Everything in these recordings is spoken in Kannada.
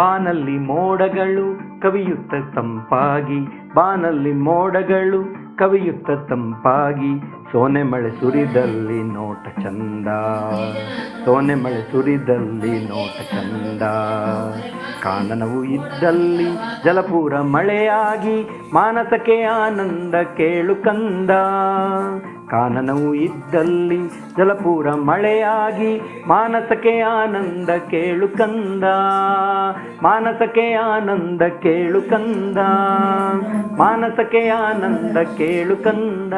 ಬಾನಲ್ಲಿ ಮೋಡಗಳು ಕವಿಯುತ್ತ ತಂಪಾಗಿ, ಬಾನಲ್ಲಿ ಮೋಡಗಳು ಕವಿಯುತ್ತ ತಂಪಾಗಿ, ಸೋನೆ ಮಳೆ ಸುರಿದಲ್ಲಿ ನೋಟ ಚಂದ, ಸೋನೆ ಮಳೆ ಸುರಿದಲ್ಲಿ ನೋಟ ಚಂದ. ಕಾನನವು ಇದ್ದಲ್ಲಿ ಜಲಪೂರ ಮಳೆಯಾಗಿ ಮಾನಸಕ್ಕೆ ಆನಂದ ಕೇಳು ಕಂದ. ಕಾನನವು ಇದ್ದಲ್ಲಿ ಜಲಪೂರ ಮಳೆಯಾಗಿ ಮಾನಸಕ್ಕೆ ಆನಂದ ಕೇಳು ಕಂದ. ಮಾನಸಕ್ಕೆ ಆನಂದ ಕೇಳು ಕಂದ. ಮಾನಸಕ್ಕೆ ಆನಂದ ಕೇಳು ಕಂದ.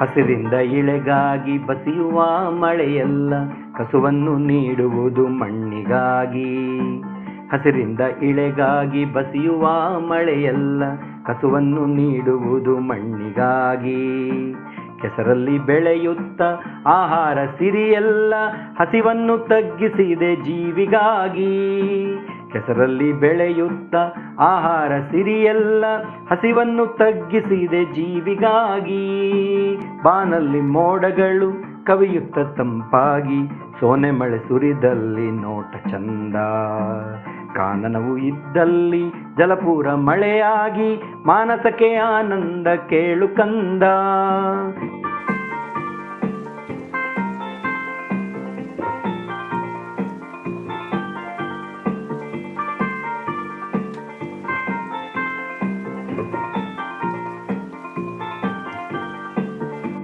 ಹಸಿರಿಂದ ಇಳೆಗಾಗಿ ಬಸಿಯುವ ಮಳೆಯಲ್ಲ ಕಸುವನ್ನು ನೀಡುವುದು ಮಣ್ಣಿಗಾಗಿ. ಹಸಿರಿಂದ ಇಳೆಗಾಗಿ ಬಸಿಯುವ ಮಳೆಯಲ್ಲ ಕಸುವನ್ನು ನೀಡುವುದು ಮಣ್ಣಿಗಾಗಿ. ಕೆಸರಲ್ಲಿ ಬೆಳೆಯುತ್ತ ಆಹಾರ ಸಿರಿಯಲ್ಲ ಹಸಿವನ್ನು ತಗ್ಗಿಸಿದೆ ಜೀವಿಗಾಗಿ. ಕೆಸರಲ್ಲಿ ಬೆಳೆಯುತ್ತ ಆಹಾರ ಸಿರಿಯಲ್ಲ ಹಸಿವನ್ನು ತಗ್ಗಿಸಿದೆ ಜೀವಿಗಾಗಿ. ಬಾನಲ್ಲಿ ಮೋಡಗಳು ಕವಿಯುತ್ತ ತಂಪಾಗಿ, ಸೋನೆ ಮಳೆ ಸುರಿದಲ್ಲಿ ನೋಟ ಚಂದ. ಕಾನನವು ಇದ್ದಲ್ಲಿ ಜಲಪೂರ ಮಳೆಯಾಗಿ, ಮಾನಸಕ್ಕೆ ಆನಂದ ಕೇಳು ಕಂದ.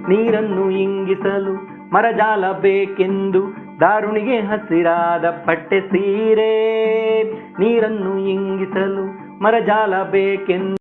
ನೀರನ್ನು ಇಂಗಿಸಲು ಮರಜಾಲ ಬೇಕೆಂದು ದಾರುಣಿಗೆ ಹಸಿರಾದ ಪಟ್ಟೆ ಸೀರೆ. ನೀರನ್ನು ಇಂಗಿಸಲು ಮರಜಾಲ ಬೇಕೆಂದು